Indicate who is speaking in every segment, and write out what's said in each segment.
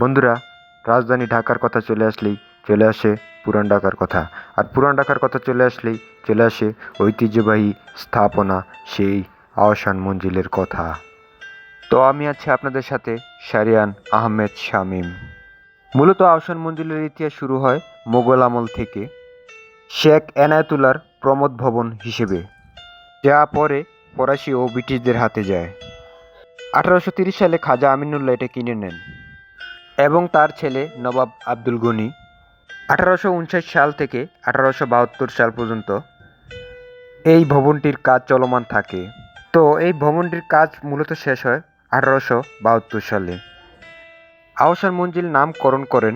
Speaker 1: বন্ধুরা, রাজধানী ঢাকার কথা চলে আসলেই চলে আসে পুরান ঢাকার কথা। আর পুরান ঢাকার কথা চলে আসলেই চলে আসে ঐতিহ্যবাহী স্থাপনা সেই আহসান মঞ্জিলের কথা। তো আমি আছি আপনাদের সাথে শারিয়ান আহমেদ শামীম। মূলত আহসান মঞ্জিলের ইতিহাস শুরু হয় মোগল আমল থেকে। শেখ এনায়তুলার প্রমোদ ভবন হিসেবে, যা পরে ফরাসি ও ব্রিটিশদের হাতে যায়। আঠারোশো সালে খাজা আমিনুল্লাহ এটা কিনে নেন। এবং তার ছেলে নবাব আব্দুল গনি আঠারোশো উনষাট সাল থেকে আঠারোশো বাহাত্তর সাল পর্যন্ত এই ভবনটির কাজ চলমান থাকে। তো এই ভবনটির কাজ মূলত শেষ হয় আঠারোশো বাহাত্তর সালে। আহসান মঞ্জিল নামকরণ করেন,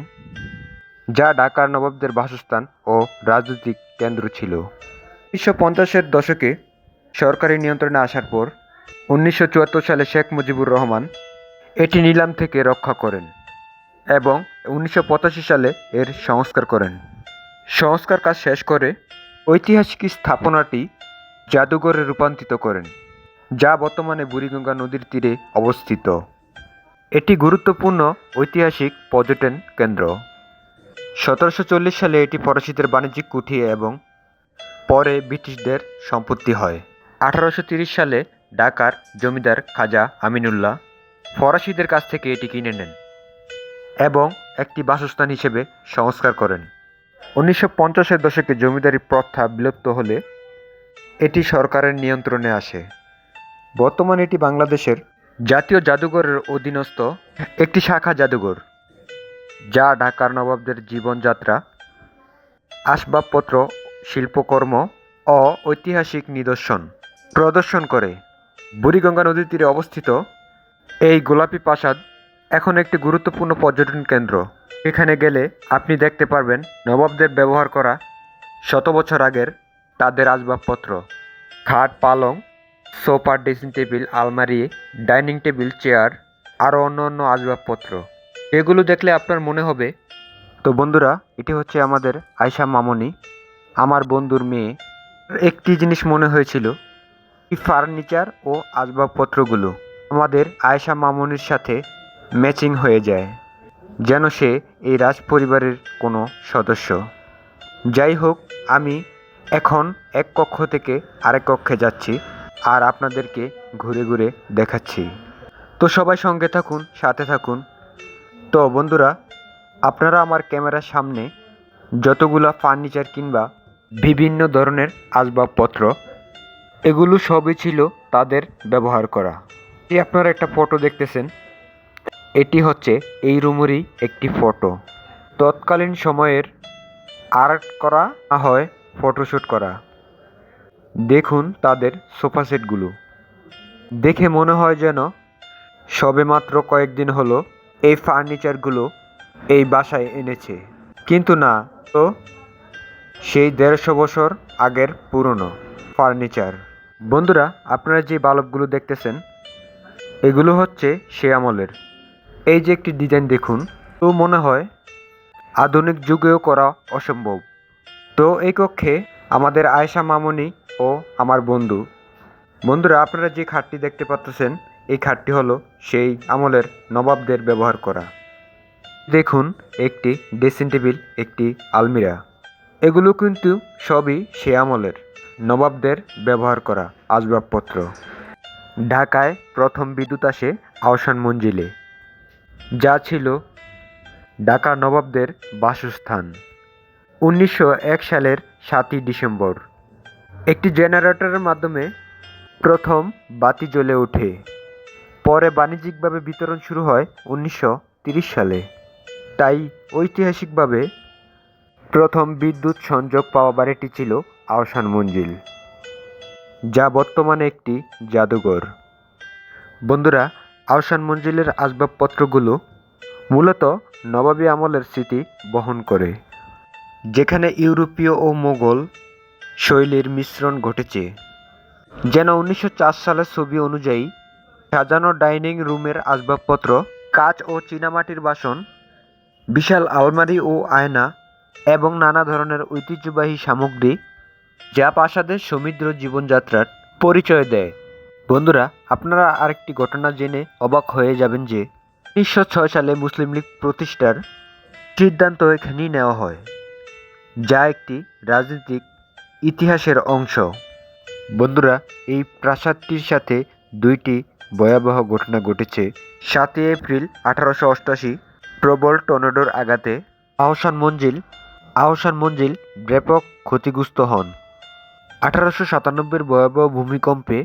Speaker 1: যা ঢাকার নবাবদের বাসস্থান ও রাজনৈতিক কেন্দ্র ছিল। উনিশশো পঞ্চাশের দশকে সরকারি নিয়ন্ত্রণে আসার পর উনিশশো চুয়াত্তর সালে শেখ মুজিবুর রহমান এটি নিলাম থেকে রক্ষা করেন। এবং উনিশশো পঁচাশি সালে এর সংস্কার করেন। সংস্কার কাজ শেষ করে ঐতিহাসিক স্থাপনাটি জাদুঘরে রূপান্তরিত করেন, যা বর্তমানে বুড়িগঙ্গা নদীর তীরে অবস্থিত। এটি গুরুত্বপূর্ণ ঐতিহাসিক পর্যটন কেন্দ্র। সতেরোশো চল্লিশ সালে এটি ফরাসিদের বাণিজ্যিক কুঠি এবং পরে ব্রিটিশদের সম্পত্তি হয়। আঠারোশো সালে ঢাকার জমিদার খাজা আমিনুল্লাহ ফরাসিদের কাছ থেকে এটি কিনে নেন। এবং একটি বাসস্থান হিসেবে সংস্কার করেন। উনিশশো পঞ্চাশের দশকে জমিদারি প্রথা বিলুপ্ত হলে এটি সরকারের নিয়ন্ত্রণে আসে। বর্তমানে এটি বাংলাদেশের জাতীয় জাদুঘরের অধীনস্থ একটি শাখা জাদুঘর, যা ঢাকার নবাবদের জীবনযাত্রা, আসবাবপত্র, শিল্পকর্ম ও ঐতিহাসিক নিদর্শন প্রদর্শন করে। বুড়িগঙ্গা নদীর তীরে অবস্থিত এই গোলাপি প্রাসাদ এখন একটি গুরুত্বপূর্ণ পর্যটন কেন্দ্র। এখানে গেলে আপনি দেখতে পারবেন নবাবদের ব্যবহার করা শত বছর আগের তাদের আসবাবপত্র। খাট, পালং, সোফা, ড্রেসিং টেবিল, আলমারি, ডাইনিং টেবিল, চেয়ার, আরও অন্য অন্য আসবাবপত্র। এগুলো দেখলে আপনার মনে হবে, তো বন্ধুরা, এটি হচ্ছে আমাদের আয়শা মামনি, আমার বন্ধুর মেয়ে। একটি জিনিস মনে হয়েছিল ফার্নিচার ও আসবাবপত্রগুলো। আমাদের আয়েশা মামনির সাথে ম্যাচিং হয়ে যায়, যেন সে এই রাজ পরিবারের কোনো সদস্য। যাই হোক, আমি এখন এক কক্ষ থেকে আরেক কক্ষে যাচ্ছি আর আপনাদেরকে ঘুরে ঘুরে দেখাচ্ছি। তো সবাই সঙ্গে থাকুন, সাথে থাকুন। তো বন্ধুরা, আপনারা আমার ক্যামেরার সামনে যতগুলা ফার্নিচার কিংবা বিভিন্ন ধরনের আসবাবপত্র, এগুলো সবই ছিল তাদের ব্যবহার করা। এই আপনারা একটা ফটো দেখতেছেন এটি হচ্ছে এই রুমেরই একটি ফটো। তৎকালীন সময়ের আর্ট করা হয় ফটোশ্যুট করা। দেখুন তাদের সোফা সেটগুলো দেখে মনে হয় যেন সবেমাত্র কয়েকদিন হলো এই ফার্নিচারগুলো এই বাসায় এনেছে। কিন্তু না, তো সেই দেড়শো বছর আগের পুরনো ফার্নিচার। বন্ধুরা, আপনারা যে বাল্বগুলো দেখতেছেন, এগুলো হচ্ছে সে আমলের। এই যে একটি ডিজাইন দেখুন, তো মনে হয় আধুনিক যুগেও করা অসম্ভব। তো এই কক্ষে আমাদের আয়েশা মামনি ও আমার বন্ধু। বন্ধুরা, আপনারা যে খাটটি দেখতে পাচ্ছেন, এই খাটটি হলো সেই আমলের নবাবদের ব্যবহার করা। দেখুন, একটি ড্রেসিং টেবিল, একটি আলমিরা। এগুলো কিন্তু সবই সে আমলের নবাবদের ব্যবহার করা আসবাবপত্র। ঢাকায় প্রথম বিদ্যুৎ আসে আহসান মঞ্জিলে। যা ছিল ঢাকা নবাবদের বাসস্থান। উনিশশো এক সালের সাতই ডিসেম্বর। একটি জেনারেটরের মাধ্যমে প্রথম বাতি জ্বলে ওঠে। পরে বাণিজ্যিকভাবে বিতরণ শুরু হয় উনিশশো সালে। তাই ঐতিহাসিকভাবে প্রথম বিদ্যুৎ সংযোগ পাওয়া বাড়িটি ছিল আহসান মঞ্জিল, যা বর্তমানে একটি জাদুঘর। বন্ধুরা আহসান মঞ্জিলের আসবাবপত্রগুলো মূলত নবাবী আমলের স্মৃতি বহন করে, যেখানে ইউরোপীয় ও মোগল শৈলীর মিশ্রণ ঘটেছে। যেন উনিশশো চার সালের ছবি অনুযায়ী সাজানো ডাইনিং রুমের আসবাবপত্র, কাচ ও চীনামাটির বাসন, বিশাল আলমারি ও আয়না এবং নানা ধরনের ঐতিহ্যবাহী সামগ্রী যা প্রাসাদের সমৃদ্ধ জীবনযাত্রার পরিচয় দেয়। বন্ধুরা, আপনারা আরেকটি ঘটনা জেনে অবাক হয়ে যাবেন যে উনিশশো ছয় সালে মুসলিম লীগ প্রতিষ্ঠার সিদ্ধান্ত এখানেই নেওয়া হয়, যা একটি রাজনৈতিক ইতিহাসের অংশ। বন্ধুরা, এই প্রাসাদটির সাথে দুইটি ভয়াবহ ঘটনা ঘটেছে। সাতই এপ্রিল আঠারোশো অষ্টাশি প্রবল টর্নেডোর আঘাতে আহসান মঞ্জিল আহসান মঞ্জিল ব্যাপক ক্ষতিগ্রস্ত হন। আঠারোশো সাতানব্বইয়ের ভয়াবহ ভূমিকম্পে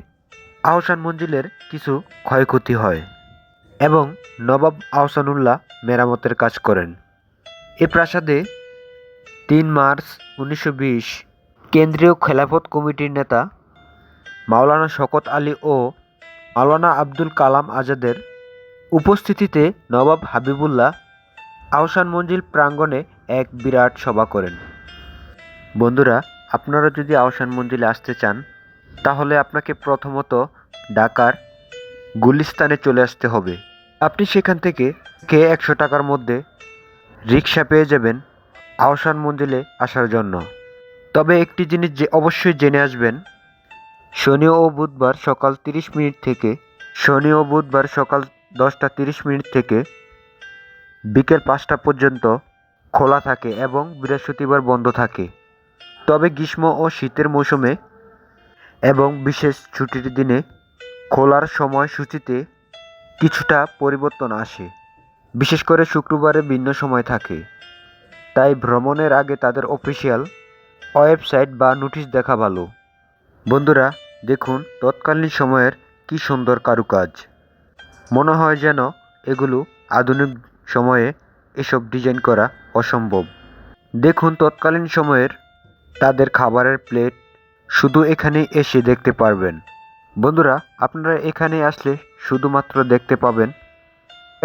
Speaker 1: আহসান মঞ্জিলের কিছু ক্ষয়ক্ষতি হয় এবং নবাব আহসানুল্লাহ মেরামতের কাজ করেন। এ প্রাসাদে তিন মার্চ উনিশশো বিশ কেন্দ্রীয় খেলাফত কমিটির নেতা মাওলানা শকত আলী ও মাওলানা আব্দুল কালাম আজাদের উপস্থিতিতে নবাব হাবিবুল্লাহ আহসান মঞ্জিল প্রাঙ্গণে এক বিরাট সভা করেন। বন্ধুরা, আপনারা যদি আহসান মঞ্জিলে আসতে চান তাহলে আপনাকে প্রথমত ঢাকার গুলিস্তানে চলে আসতে হবে। আপনি সেখান থেকে কে একশো টাকার মধ্যে রিক্সা পেয়ে যাবেন আহসান মঞ্জিলে আসার জন্য। তবে একটি জিনিস যে অবশ্যই জেনে আসবেন, শনি ও বুধবার সকাল তিরিশ মিনিট থেকে, শনি ও বুধবার সকাল দশটা তিরিশ মিনিট থেকে বিকেল পাঁচটা পর্যন্ত খোলা থাকে এবং বৃহস্পতিবার বন্ধ থাকে। তবে গ্রীষ্ম ও শীতের মৌসুমে এবং বিশেষ ছুটির দিনে খোলার সময়সূচিতে কিছুটা পরিবর্তন আসে। বিশেষ করে শুক্রবারে ভিন্ন সময় থাকে। তাই ভ্রমণের আগে তাদের অফিসিয়াল ওয়েবসাইট বা নোটিশ দেখা ভালো। বন্ধুরা, দেখুন তৎকালীন সময়ের কি সুন্দর কারুকাজ। মনে হয় যেন এগুলো আধুনিক সময়ে এসব ডিজাইন করা অসম্ভব। দেখুন তৎকালীন সময়ের তাদের খাবারের প্লেট শুধু এখানে এসে দেখতে পারবেন। বন্ধুরা, আপনারা এখানে আসলে শুধুমাত্র দেখতে পাবেন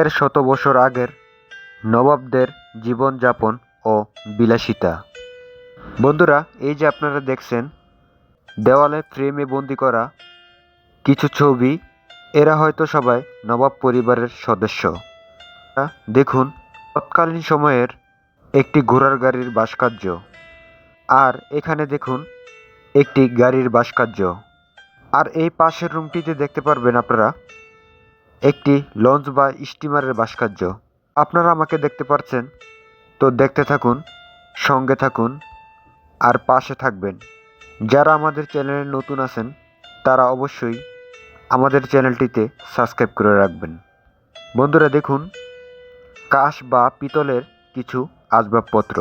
Speaker 1: এর শত বছর আগের নবাবদের জীবনযাপন ও বিলাসিতা। বন্ধুরা, এই যে আপনারা দেখছেন, দেওয়ালে ফ্রেমে বন্দি করা কিছু ছবি, এরা হয়তো সবাই নবাব পরিবারের সদস্য। দেখুন, তৎকালীন সময়ের একটি ঘোড়ার গাড়ির ভাস্কর্য। আর এখানে দেখুন একটি গাড়ির ভাস্কর্য। আর এই পাশের রুমটিতে দেখতে পারবেন আপনারা একটি লঞ্চ বা স্টিমারের ভাস্কর্য। আপনারা আমাকে দেখতে পাচ্ছেন তো দেখতে থাকুন, সঙ্গে থাকুন, আর পাশে থাকবেন। যারা আমাদের চ্যানেলে নতুন আছেন, তারা অবশ্যই আমাদের চ্যানেলটিতে সাবস্ক্রাইব করে রাখবেন। বন্ধুরা দেখুন, কাশ বা পিতলের কিছু আসবাবপত্র।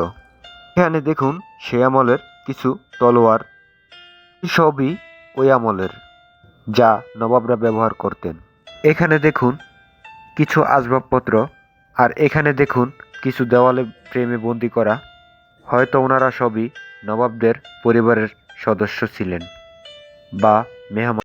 Speaker 1: এখানে দেখুন সে আমলের কিছু তলোয়ার সবই ওই আমলের, যা নবাবরা ব্যবহার করতেন। এখানে দেখুন কিছু আসবাবপত্র, আর এখানে দেখুন কিছু দেওয়ালে প্রেমে বন্দি করা। হয়তো ওনারা সবই নবাবদের পরিবারের সদস্য ছিলেন বা মেহমান